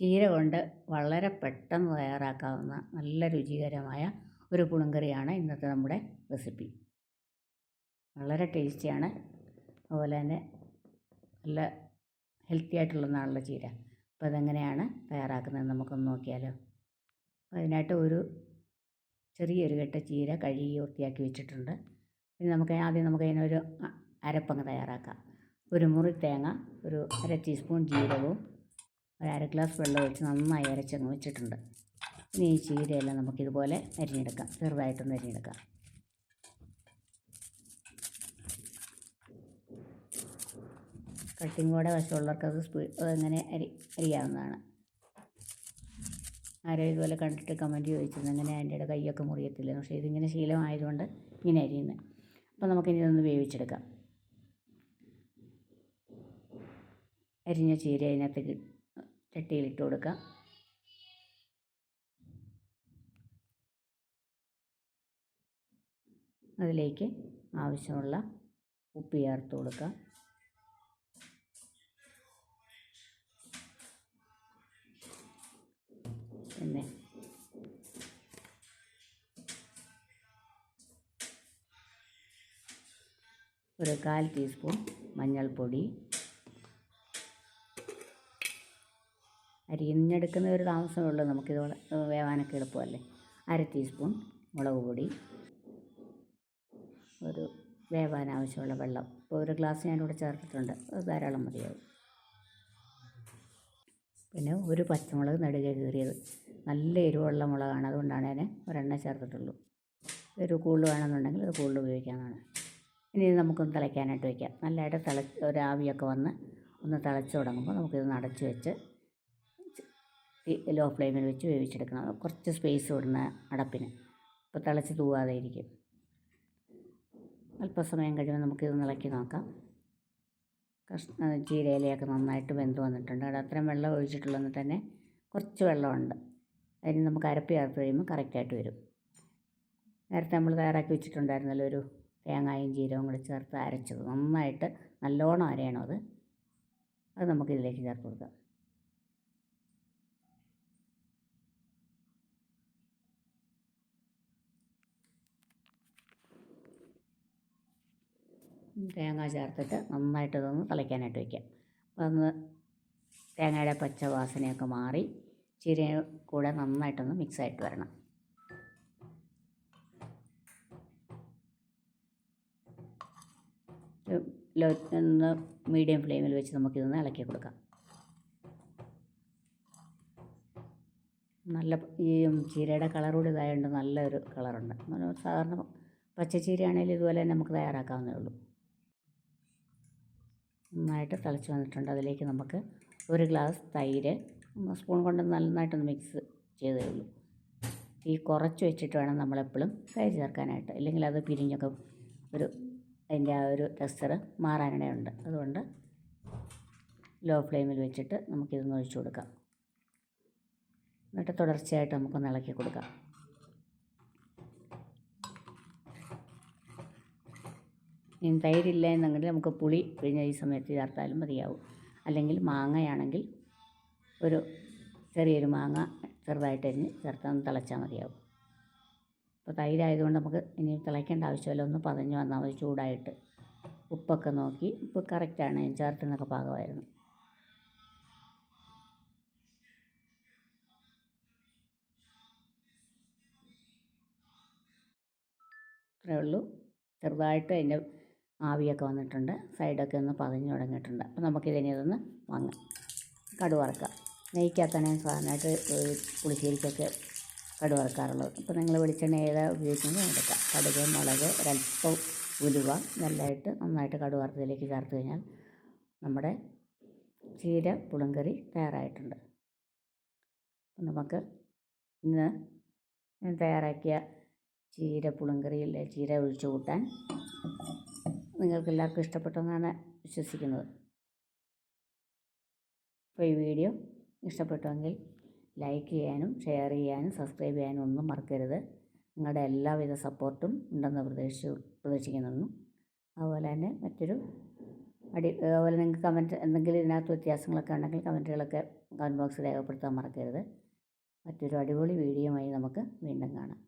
ചീര കൊണ്ട് വളരെ പെട്ടെന്ന് തയ്യാറാക്കാവുന്ന നല്ല രുചികരമായ ഒരു പുളിങ്കറിയാണ് ഇന്നത്തെ നമ്മുടെ റെസിപ്പി. വളരെ ടേസ്റ്റിയാണ്. അതുപോലെ തന്നെ നല്ല ഹെൽത്തി ആയിട്ടുള്ളതാണല്ലോ ചീര. അപ്പോൾ അതെങ്ങനെയാണ് തയ്യാറാക്കുന്നത് നമുക്കൊന്ന് നോക്കിയാലോ? അതിനായിട്ട് ഒരു ചെറിയൊരു കെട്ട ചീര കഴുകി വൃത്തിയാക്കി വെച്ചിട്ടുണ്ട്. പിന്നെ നമുക്ക് ആദ്യം നമുക്ക് അതിനൊരു അരപ്പങ്ങ് തയ്യാറാക്കാം. ഒരു മുറി തേങ്ങ ഒരു അര ടീസ്പൂൺ ജീരകവും ഒരു അര ഗ്ലാസ് വെള്ളം ഒഴിച്ച് നന്നായി അരച്ചങ്ങ് വെച്ചിട്ടുണ്ട്. ഇനി ഈ ചീരയെല്ലാം നമുക്കിതുപോലെ അരിഞ്ഞെടുക്കാം. ചെറുതായിട്ടൊന്ന് അരിഞ്ഞെടുക്കാം. കട്ടിങ്ങോടെ വശമുള്ളവർക്ക് അത് സ്പീ അങ്ങനെ അരി അരിയാവുന്നതാണ്. ആരോ ഇതുപോലെ കണ്ടിട്ട് കമന്റ് ചോദിച്ചിരുന്നു അങ്ങനെ എന്റെ കൈയൊക്കെ മുറിയത്തില്ല? പക്ഷേ ഇതിങ്ങനെ ശീലമായതുകൊണ്ട് ഇങ്ങനെ അരിയുന്നത് അപ്പോൾ നമുക്കിനി ഇതൊന്ന് വേവിച്ചെടുക്കാം. അരിഞ്ഞ ചീര അതിനകത്തേക്ക് ചട്ടിയിലിട്ട് കൊടുക്കുക അതിലേക്ക് ആവശ്യമുള്ള ഉപ്പ് ചേർത്ത് കൊടുക്കുക പിന്നെ ഒരു കാൽ ടീസ്പൂൺ മഞ്ഞൾപ്പൊടി അരിഞ്ഞെടുക്കുന്ന ഒരു താമസമേ ഉള്ളൂ നമുക്കിത് വേവാനൊക്കെ എളുപ്പമല്ലേ? അര ടീസ്പൂൺ മുളക് പൊടി ഒരു വേവാൻ ആവശ്യമുള്ള വെള്ളം. ഇപ്പോൾ ഒരു ഗ്ലാസ് ഞാനിവിടെ ചേർത്തിട്ടുണ്ട് അത് ധാരാളം മതിയാവും. പിന്നെ ഒരു പച്ചമുളക് നെടുകെ കീറിയത്. നല്ല എരിവുള്ള മുളകാണ് അതുകൊണ്ടാണ് ഞാൻ ഒരെണ്ണം ചേർത്തിട്ടുള്ളൂ. ഒരു കൂൾ വേണമെന്നുണ്ടെങ്കിൽ അത് കൂടുതൽ ഉപയോഗിക്കാവുന്നതാണ്. ഇനി നമുക്കൊന്ന് തിളയ്ക്കാനായിട്ട് വയ്ക്കാം. നല്ലതായിട്ട് തിള ഒരു ആവിയൊക്കെ വന്ന് ഒന്ന് തിളച്ച് തുടങ്ങുമ്പോൾ നമുക്കിത് നടച്ച് വെച്ച് ലോ ഫ്ലെയിമിൽ വെച്ച് വേവിച്ചെടുക്കണം. കുറച്ച് സ്പേസ് വിടണ അടപ്പിന്. അപ്പോൾ തിളച്ച് തൂവാതെ ഇരിക്കും അല്പസമയം കഴിയുമ്പോൾ നമുക്കിത് ഇളക്കി നോക്കാം. കഷ്ണ ചീരയിലയൊക്കെ നന്നായിട്ട് വെന്ത് വന്നിട്ടുണ്ട്. അവിടെ അത്രയും വെള്ളം ഒഴിച്ചിട്ടുള്ളതെന്ന് തന്നെ കുറച്ച് വെള്ളമുണ്ട്. അതിന് നമുക്ക് അരപ്പ് ചേർത്ത് കഴിയുമ്പോൾ കറക്റ്റായിട്ട് വരും. നേരത്തെ നമ്മൾ തയ്യാറാക്കി വെച്ചിട്ടുണ്ടായിരുന്നല്ലോ ഒരു തേങ്ങായും ജീരവും കൂടി ചേർത്ത് അരച്ചത്. നന്നായിട്ട് നല്ലോണം അരയണം അത്. അത് നമുക്കിതിലേക്ക് ചേർത്ത് കൊടുക്കാം. തേങ്ങ ചേർത്തിട്ട് നന്നായിട്ട് ഇതൊന്ന് തിളയ്ക്കാനായിട്ട് വയ്ക്കാം. അപ്പോൾ അതൊന്ന് തേങ്ങയുടെ പച്ച വാസനയൊക്കെ മാറി ചീര കൂടെ നന്നായിട്ടൊന്ന് മിക്സായിട്ട് വരണം. ലോ ഒന്ന് മീഡിയം ഫ്ലെയിമിൽ വെച്ച് നമുക്കിതൊന്ന് ഇളക്കി കൊടുക്കാം. നല്ല ഈ ചീരയുടെ കളർ കൂടി ഇതായതുകൊണ്ട് നല്ലൊരു കളറുണ്ട്. സാധാരണ പച്ചച്ചീരയാണെങ്കിലും ഇതുപോലെ നമുക്ക് തയ്യാറാക്കാവുന്നേ ഉള്ളൂ. നന്നായിട്ട് തിളച്ച് വന്നിട്ടുണ്ട്. അതിലേക്ക് നമുക്ക് ഒരു ഗ്ലാസ് തൈര് സ്പൂൺ കൊണ്ട് നന്നായിട്ടൊന്ന് മിക്സ് ചെയ്തേ ഉള്ളൂ. തീ കുറച്ച് വെച്ചിട്ട് വേണം നമ്മളെപ്പോഴും തൈര് ചേർക്കാനായിട്ട്. അല്ലെങ്കിൽ അത് പിരിഞ്ഞൊക്കെ ഒരു അതിന്റെ ആ ഒരു ടെക്സ്ചർ മാറാനിടയുണ്ട്. അതുകൊണ്ട് ലോ ഫ്ലെയിമിൽ വെച്ചിട്ട് നമുക്കിതൊന്ന് ഒഴിച്ചു കൊടുക്കാം. എന്നിട്ട് തുടർച്ചയായിട്ട് നമുക്കൊന്ന് ഇളക്കി കൊടുക്കാം. ഇനി തൈരില്ല എന്നുണ്ടെങ്കിൽ നമുക്ക് പുളി പിഴിഞ്ഞ ഈ സമയത്ത് ചേർത്താലും മതിയാവും. അല്ലെങ്കിൽ മാങ്ങയാണെങ്കിൽ ഒരു ചെറിയൊരു മാങ്ങ ചെറുതായിട്ട് അരിഞ്ഞ് ചേർത്താൽ ഒന്ന് തിളച്ചാൽ മതിയാവും. അപ്പോൾ തൈരായതുകൊണ്ട് നമുക്ക് ഇനി തിളയ്ക്കേണ്ട ആവശ്യമില്ല. ഒന്ന് പതഞ്ഞ് വന്നാൽ മതി ചൂടായിട്ട്. ഉപ്പൊക്കെ നോക്കി ഉപ്പ് കറക്റ്റാണ് ചേർത്തുന്നൊക്കെ പാകമായിരുന്നു. ഇത്രയേ ഉള്ളൂ. ചെറുതായിട്ട് അതിന്റെ ആവിയൊക്കെ വന്നിട്ടുണ്ട്. സൈഡൊക്കെ ഒന്ന് പതഞ്ഞു തുടങ്ങിയിട്ടുണ്ട്. അപ്പോൾ നമുക്കിതിനെ ഇതൊന്ന് വാങ്ങാം. കടുവറക്കാം. വറുക്കാം നെയ്ക്കകത്താണ് സാധാരണയായിട്ട് പുളിശ്ശേരിക്കൊക്കെ കടുവറക്കാറുള്ളത്. അപ്പോൾ നിങ്ങൾ വെളിച്ചെണ്ണ ഏതാ ഉപയോഗിക്കുന്നത് എടുക്കാം. കടുക് മുളക് ഒരല്പം ഉലുവ നല്ലതായിട്ട് നന്നായിട്ട് കടുവറുത്തിലേക്ക് ചേർത്ത് കഴിഞ്ഞാൽ നമ്മുടെ ചീര പുളിങ്കറി തയ്യാറായിട്ടുണ്ട്. നമുക്ക് ഇന്ന് തയ്യാറാക്കിയ ചീര പുളിങ്കറിയിൽ ചീര ഒഴിച്ചു കൂട്ടാൻ നിങ്ങൾക്ക് എല്ലാവർക്കും ഇഷ്ടപ്പെട്ടെന്നാണ് വിശ്വസിക്കുന്നത്. അപ്പോൾ ഈ വീഡിയോ ഇഷ്ടപ്പെട്ടുവെങ്കിൽ ലൈക്ക് ചെയ്യാനും ഷെയർ ചെയ്യാനും സബ്സ്ക്രൈബ് ചെയ്യാനും ഒന്നും മറക്കരുത്. നിങ്ങളുടെ എല്ലാവിധ സപ്പോർട്ടും ഉണ്ടെന്ന് പ്രതീക്ഷ പ്രതീക്ഷിക്കുന്നു അതുപോലെ തന്നെ മറ്റൊരു അടി അതുപോലെ നിങ്ങൾക്ക് കമന്റ് എന്തെങ്കിലും ഇതിനകത്ത് വ്യത്യാസങ്ങളൊക്കെ ഉണ്ടെങ്കിൽ കമന്റുകളൊക്കെ കമന്റ് ബോക്സിൽ രേഖപ്പെടുത്താൻ മറക്കരുത്. മറ്റൊരു അടിപൊളി വീഡിയോയുമായി നമുക്ക് വീണ്ടും കാണാം.